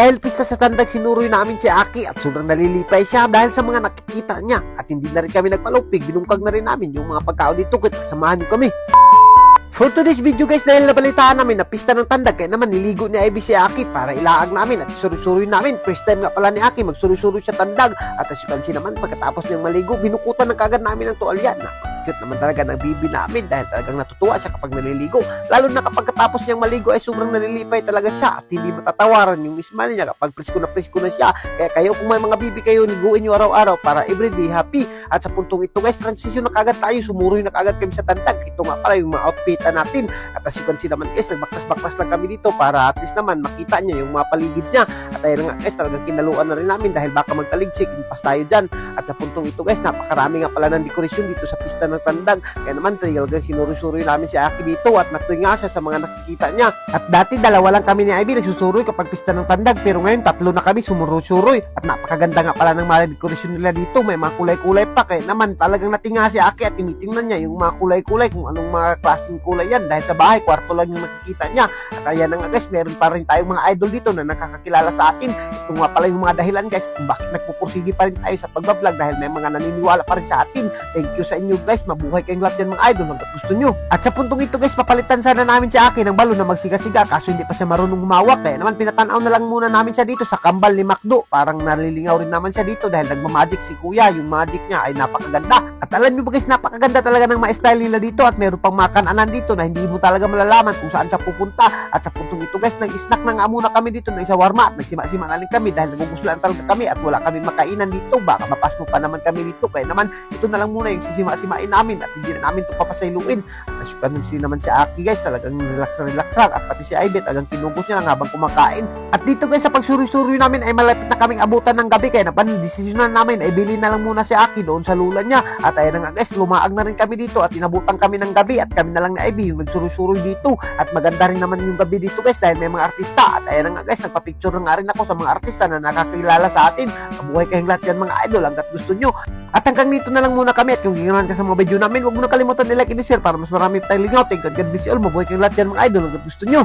dahil pista sa tandag sinuroy namin si Aki at sobrang nalilipay siya dahil sa mga nakikita niya at hindi na rin kami nagpalupig, binungkag na rin namin yung mga pagkaon dito kaya samahan niyo kami. For today's video guys, dahil nabalitaan namin na pista ng tandag kaya naman niligo ni Ivy si Aki para ilaag namin at surusuroy namin. First time nga pala ni Aki magsurusuroy sa tandag at as you can see naman pagkatapos niyang maligo, binukutan ng kagad namin ng tuwalya. Napakit naman talaga ng bibi namin dahil talagang natutuwa siya kapag naliligo. Lalo na kapag katapos niyang maligo ay sobrang nalilipay talaga siya at hindi matatawaran yung smile niya kapag presko na presko na siya. Kaya kayo kung may mga bibi kayo, liguin niyo araw-araw para everyday happy. At sa puntong ito guys, transition na kagad tayo, sumuroy na kagad kami sa tandag. Ito nga pala yung mga outfitan natin. At as naman guys, nagbaklas-baklas lang kami dito para at least naman makita niya yung mga paligid niya. At ayun nga guys, talagang kinaluan na rin namin dahil baka magtaligsik, impas tayo dyan. At sa puntong ito guys, napakarami nga pala ng dekorasyon dito sa pista ng tandag. Kaya naman talagang sinurusuroy namin si Aki dito at natuloy nga siya sa mga nakikita niya. At dati dalawa lang kami ni Ivy nagsusuroy kapag pista ng tandag pero ngayon tatlo na kami sumurusuroy. At napakaganda nga pala ng mga dekorasyon nila dito. May mga kulay-kulay pa kaya naman talagang natinga si Aki at tinitingnan niya yung mga kulay-kulay kung anong mga klaseng kulay yan dahil sa bahay kwarto lang yung nakikita niya. At ayan na nga guys, meron pa rin tayong mga idol dito na nakakakilala sa atin. Ito nga pala yung mga dahilan guys kung bakit nagpupursige pa rin tayo sa pagbablog dahil may mga naniniwala pa rin sa atin. Thank you sa inyo guys. Mabuhay kayong lahat yan mga idol hanggat gusto nyo. At sa puntong ito guys, papalitan sana namin si Aki ng balon na magsiga-siga kaso hindi pa siya marunong humawak. Kaya naman pinatanaw na lang muna namin siya dito sa kambal ni Macdo. Parang nalilingaw rin naman siya dito dahil nagmamagic si Kuya. Yung magic niya ay napakaganda. At alam nyo ba guys, napakaganda talaga ng mga style nila dito at meron pang mga kananan dito na hindi mo talaga malalaman kung saan ka pupunta. At sa puntong ito guys, nag-snack na nga muna kami dito ng shawarma at nagsima-sima na rin kami dahil naguguslaan talaga kami at wala kami makainan dito. Baka mapasmo pa naman kami dito. Kaya naman, ito na lang muna yung sisima-simain namin at hindi na namin ito papasailuin. At as you can see naman si Aki guys, talagang relax na relax lang. At pati si Ivy, talagang kinugos niya lang habang kumakain. At dito guys, sa pagsuri-suri namin ay malapit na kaming abutan ng gabi. Kaya naman, desisyonan namin ay bilhin na lang muna si Aki doon sa lula niya. At ayun na nga guys, lumaag na rin kami dito at inabutan kami ng gabi at kami na lang ni Ivy yung nagsuri-suri dito. At maganda rin naman yung gabi dito guys dahil may mga artista. At ayun na nga guys, nagpa-picture na nga rin ako sa mga artista na nakakilala sa atin. Mabuhay kayong lahat yan mga idol hanggat gusto nyo. At hanggang dito na lang muna kami at kung ginawan ka sa mga video namin, huwag mo na kalimutan nila i-share para mas marami tayong lingaw. Thank God, God bless you all. Mabuhay kayong lahat yan mga idol hanggat gusto nyo.